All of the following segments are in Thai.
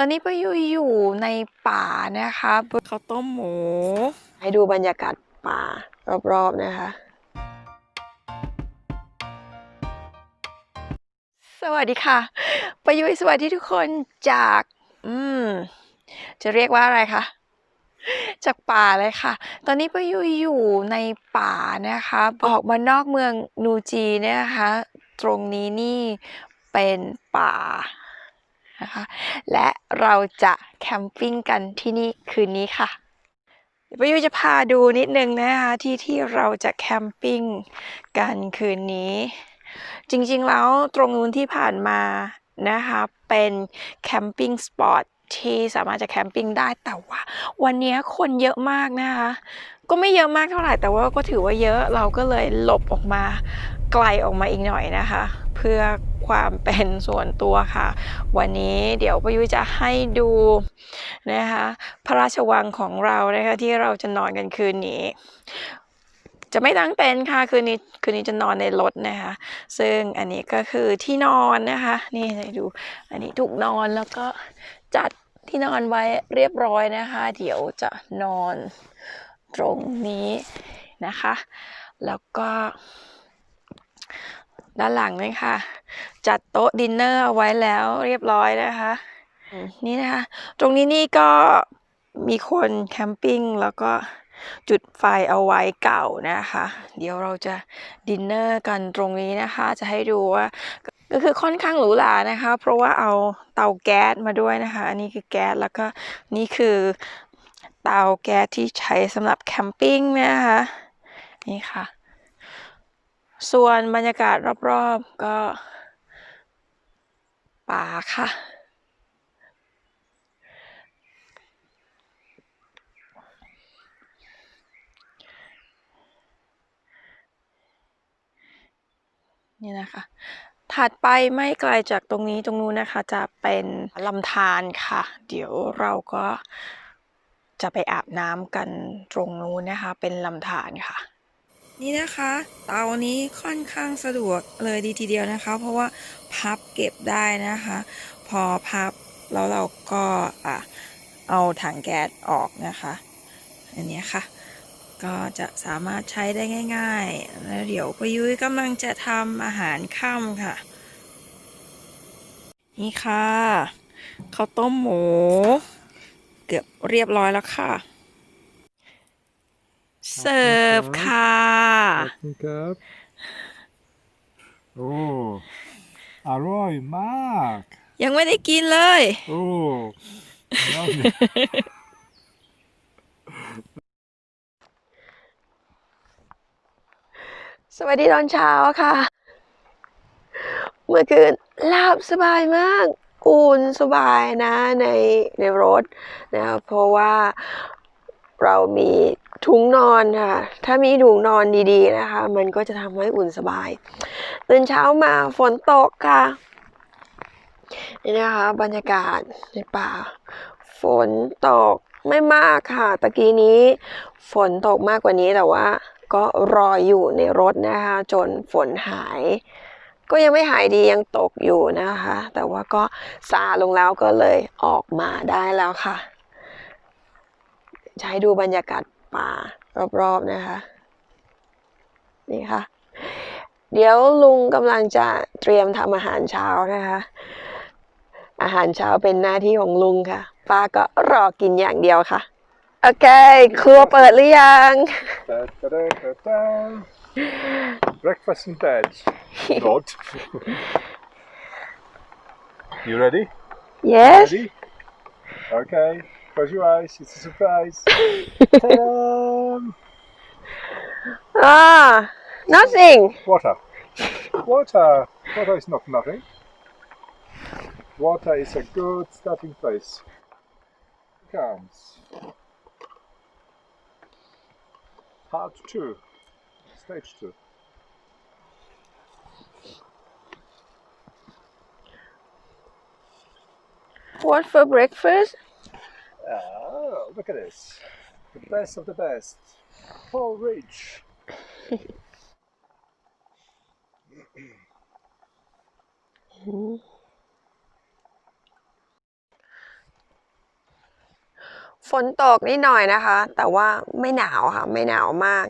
ตอนนี้ป้ายุยอยู่ในป่านะคะข้าวต้มหมู ให้ดูบรรยากาศป่ารอบๆนะคะ สวัสดีค่ะประยุยสวัสดีทุกคนจาก อืม จะเรียกว่าอะไรคะจากป่าเลยค่ะ ตอนนี้ประยุยอยู่ในป่านะคะ ออกมานอกเมืองนูจีเนี่ยนะคะ ตรงนี้นี่เป็นป่า นะคะและเราจะแคมปิ้งกันที่นี่คืนนี้ค่ะเดี๋ยวยุยจะพาดูนิดนึงนะคะที่ที่เราจะแคมปิ้งกันคืนนี้ จริงๆแล้วตรงนู้นที่ผ่านมานะคะเป็นแคมปิ้งสปอตที่สามารถจะแคมปิ้งได้แต่ว่า วันนี้คนเยอะมากนะคะ ก็ไม่เยอะมากเท่าไหร่แต่ว่าก็ถือว่าเยอะเราก็เลยหลบออกมาไกลออกมาอีกหน่อยนะคะ เพื่อความเป็นส่วนตัวค่ะ วันนี้เดี๋ยวประยุจะให้ดูนะคะพระราชวังของเรานะคะที่เราจะนอนกันคืนนี้ จะไม่ตั้งเต็นท์ค่ะคืนนี้คืนนี้จะนอนในรถนะคะ ซึ่งอันนี้ก็คือที่นอนนะคะ นี่ให้ดูอันนี้ถูกนอนแล้วก็จัดที่นอนไว้เรียบร้อยนะคะ เดี๋ยวจะนอนตรงนี้นะคะ แล้วก็ ด้านหลังนี่ค่ะ จัดโต๊ะดินเนอร์เอาไว้แล้วเรียบร้อยนะคะ นี่นะคะ ตรงนี้นี่ก็มีคนแคมปิ้งแล้วก็จุดไฟเอาไว้เก่านะคะ เดี๋ยวเราจะดินเนอร์กันตรงนี้นะคะ จะให้ดูว่าก็คือค่อนข้างหรูหรานะคะ เพราะว่าเอาเตาแก๊สมาด้วยนะคะ อันนี้คือแก๊สแล้วก็นี่คือเตาแก๊สที่ใช้สำหรับแคมปิ้งนะคะ นี่ค่ะ ส่วนบรรยากาศรอบๆก็ป่าค่ะ นี่นะคะ ถัดไปไม่ไกลจากตรงนี้ตรงนู้นนะคะ จะเป็นลำธารค่ะ เดี๋ยวเราก็จะไปอาบน้ำกันตรงนู้นนะคะ เป็นลำธารค่ะ นี่นะคะ เตานี้ค่อนข้างสะดวกเลยดีทีเดียวนะคะ เพราะว่าพับเก็บได้นะคะ พอพับแล้วเราก็อะเอาถังแก๊สออกนะคะ อันนี้ค่ะ ก็จะสามารถใช้ได้ง่ายๆ แล้วเดี๋ยวประยุ้ยกำลังจะทำอาหารค่ำค่ะ นี่ค่ะข้าวต้มหมู เกือบเรียบร้อยแล้วค่ะ เสิร์ฟค่ะ Open cup. Oh, อร่อยมาก ยังไม่ได้กินเลย โอ้ yummy. สวัสดีตอนเช้าค่ะ เมื่อคืนหลับสบายมากอุ่นสบายนะในในรถนะครับเพราะว่าเรามี ถุงนอนค่ะ ถ้ามีถุงนอนดีๆนะคะ มันก็จะทำให้อุ่นสบาย ตื่นเช้ามาฝนตกค่ะ นี่นะคะ บรรยากาศในป่า ฝนตกไม่มากค่ะ ตะกี้นี้ ฝนตกมากกว่านี้แต่ว่า ก็รออยู่ในรถนะคะ จนฝนหาย ก็ยังไม่หายดียังตกอยู่นะคะ แต่ว่าก็ซาลงแล้วก็เลยออกมาได้แล้วค่ะ ใช้ดูบรรยากาศ ป่ารอบๆนะคะ นี่ค่ะ เดี๋ยวลุงกำลังจะเตรียมทำอาหารเช้านะคะ อาหารเช้าเป็นหน้าที่ของลุงค่ะ ป้าก็รอกินอย่างเดียวค่ะ โอเค ครัวเปิดหรือยัง Da-da-da-da-da. Breakfast in bed. Not. you ready? yes Ready? Okay. Close your eyes. It's a surprise. Ta-da! ah nothing Water. Water. Water is not nothing. Water is a good starting place. Comes. Part two. Stage two. what for breakfast Oh, look at this. The best of the best. Porridge. ฝนตกนิดหน่อยนะคะ แต่ว่าไม่หนาวค่ะ ไม่หนาวมาก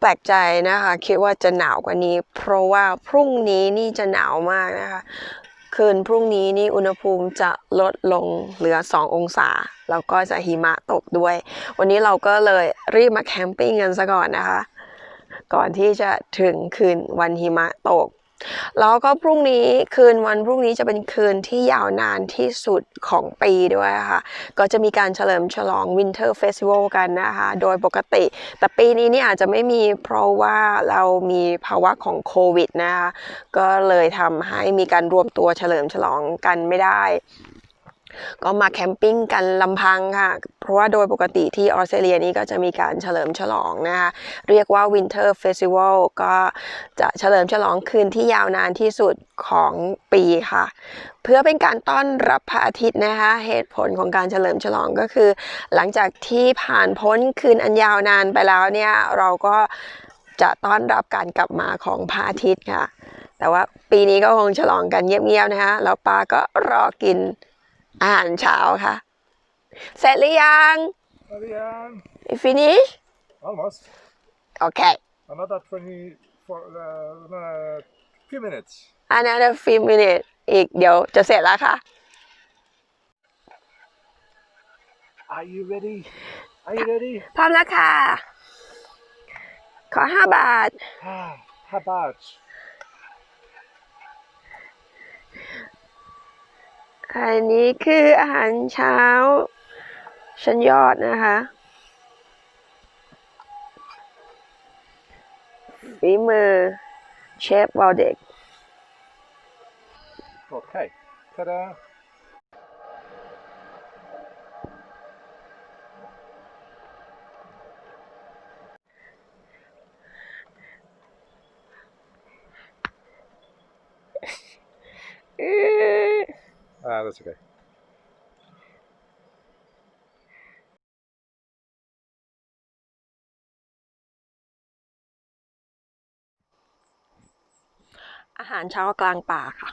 แปลกใจนะคะ คิดว่าจะหนาวกว่านี้ เพราะว่าพรุ่งนี้นี่จะหนาวมากนะคะ คืนพรุ่งนี้นี่อุณหภูมิจะลดลงเหลือ 2 องศา แล้วก็จะหิมะตกด้วย วันนี้เราก็เลยรีบมาแคมปิ้งกันซะก่อนนะคะ ก่อนที่จะถึงคืนวันหิมะตก แล้วก็พรุ่งนี้คืนวันพรุ่งนี้จะเป็นคืนที่ยาวนานที่สุดของปีด้วยค่ะ ก็จะมีการเฉลิมฉลอง Winter Festival กันนะคะ โดยปกติ แต่ปีนี้นี่อาจจะไม่มีเพราะว่าเรามีภาวะของโควิดนะคะ ก็เลยทำให้มีการรวมตัวเฉลิมฉลองกันไม่ได้ ก็มาแคมปิ้งกันลำพังค่ะ เพราะว่าโดยปกติที่ออสเตรเลียนี่ก็จะมีการเฉลิมฉลองนะคะ เรียกว่า Winter Festival ก็จะเฉลิมฉลองคืนที่ยาวนานที่สุดของปีค่ะ เพื่อเป็นการต้อนรับพระอาทิตย์นะคะ เหตุผลของการเฉลิมฉลองก็คือ หลังจากที่ผ่านพ้นคืนอันยาวนานไปแล้วเนี่ยเราก็จะต้อนรับการกลับมาของพระอาทิตย์ค่ะ แต่ว่าปีนี้ก็คงฉลองกันเงียบๆนะคะแล้วปาก็รอกิน อาหารเช้าค่ะ เสร็จหรือยัง Marianne. You finish Almost. โอเค Another 20 for uh, another few minutes. another few minutes อีกเดี๋ยวจะเสร็จแล้วค่ะ Are you ready? Are you ready? พร้อมแล้วค่ะ ขอห้าบาท Ah, how about? อันนี้คืออาหารเช้า ชั้นยอดนะคะฝีมือเชฟวอลเด็ก โอเค Ta-da. อื้อ Ah, that's okay. อาหารเช้ากลางป่าค่ะ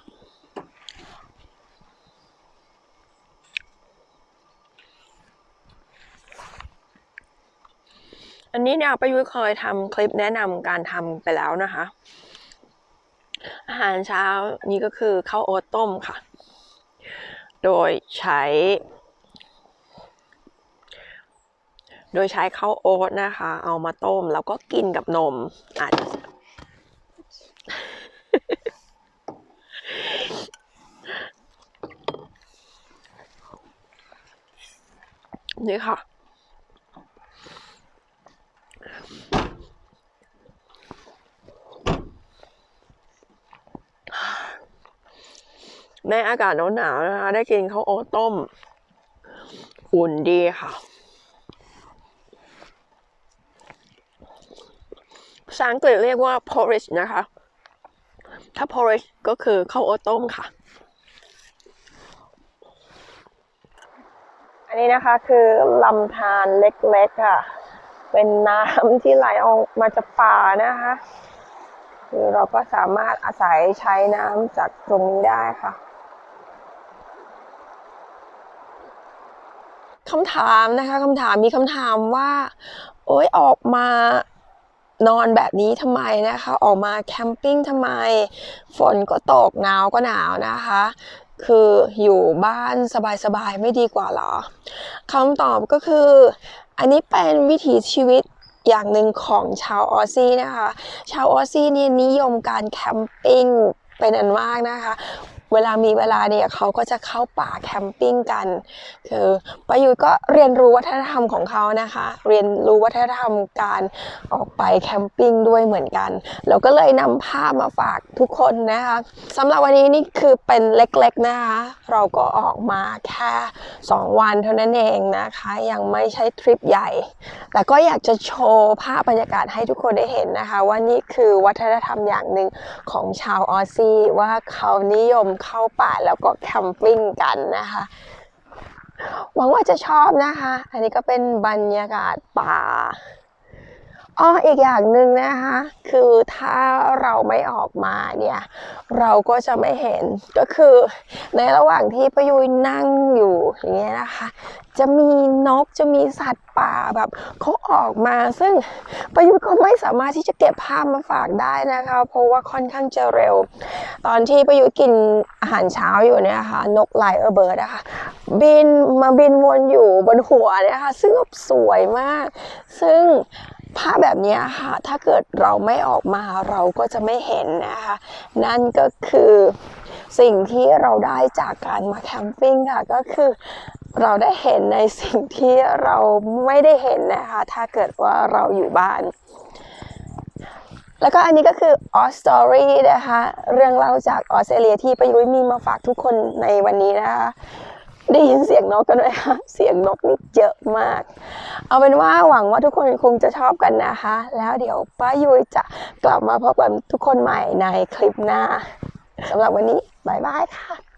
อันนี้เนี่ยประยุทธ์เคยทำคลิปแนะนำการทำไปแล้วนะคะ อาหารเช้านี้ก็คือข้าวโอ๊ตต้มค่ะ โดยใช้ โดยใช้ข้าวโอ๊ตนะคะ เอามาต้มแล้วก็กินกับนมอาจจะนี่ค่ะ ในอากาศหนาวๆนะคะ ได้กินข้าวโอ๊ตต้มอุ่นดีค่ะ ภาษาอังกฤษเรียกว่า porridge นะคะ ถ้า porridge ก็คือข้าวโอ๊ตต้มค่ะ อันนี้นะคะคือลำธารเล็กๆค่ะ เป็นน้ำที่ไหลออกมาจากป่านะคะคือเราก็สามารถอาศัยใช้น้ำจากตรงนี้ได้ค่ะ คำถามนะคะคำถามมีคำถามว่า โอ๊ยออกมานอนแบบนี้ทำไมนะคะ ออกมาแคมปิ้งทำไม ฝนก็ตกหนาวก็หนาวนะคะ คืออยู่บ้านสบายๆไม่ดีกว่าหรอคำตอบก็คือ อันนี้เป็นวิถีชีวิตอย่างหนึ่งของชาวออซี่นะคะ ชาวออซี่เนี่ยนิยมการแคมปิ้งเป็นอันมากนะคะ เวลามีเวลาเนี่ยเขาก็จะเข้าป่าแคมปิ้งกัน คือประยุทธ์ก็เรียนรู้วัฒนธรรมของเขานะคะ เรียนรู้วัฒนธรรมการออกไปแคมปิ้งด้วยเหมือนกันเราก็เลยนำภาพมาฝากทุกคนนะคะสำหรับวันนี้นี่คือเป็นเล็กๆนะคะ เราก็ออกมาแค่ 2 วันเท่านั้นเองนะคะ ยังไม่ใช่ทริปใหญ่ แต่ก็อยากจะโชว์ภาพบรรยากาศให้ทุกคนได้เห็นนะคะ ว่านี่คือวัฒนธรรมอย่างหนึ่งของชาวออสซี่ว่าเขานิยมเข้าป่าแล้วก็แคมปิ้งกันนะคะ หวังว่าจะชอบนะคะ อันนี้ก็เป็นบรรยากาศป่า อ้ออีกอย่างหนึ่งนะคะ คือถ้าเราไม่ออกมาเนี่ย เราก็จะไม่เห็นก็คือในระหว่างที่ประยุยนั่งอยู่อย่างเงี้ยนะคะ จะมีนกจะมีสัตว์ป่าแบบเขาออกมา ซึ่งประยุยก็ไม่สามารถที่จะเก็บภาพมาฝากได้นะคะ เพราะว่าค่อนข้างจะเร็ว ตอนที่ประยุยกินอาหารเช้าอยู่เนี่ยนะคะนกไลเออร์เบิร์ดนะคะบินมาบินวนอยู่บนหัวเนี่ยค่ะซึ่งสวยมาก ซึ่ง ภาพแบบนี้ค่ะถ้าเกิดเราไม่ออกมาเราก็จะไม่เห็นนะคะ นั่นก็คือสิ่งที่เราได้จากการมาแคมปิ้งค่ะก็คือเราได้เห็นในสิ่งที่เราไม่ได้เห็นนะคะ ถ้าเกิดว่าเราอยู่บ้าน แล้วก็อันนี้ก็คือออสตอรี่นะคะ เรื่องเล่าจากออสเตรเลียที่ประยุ้ยมีมาฝากทุกคนในวันนี้นะคะ ได้ยินเสียงนกกันไหมคะเสียงนกนี่เยอะมาก เอาเป็นว่าหวังว่าทุกคนคงจะชอบกันนะคะ แล้วเดี๋ยวป้ายุ้ยจะกลับมาพบกับทุกคนใหม่ในคลิปหน้าสำหรับวันนี้บายบายค่ะ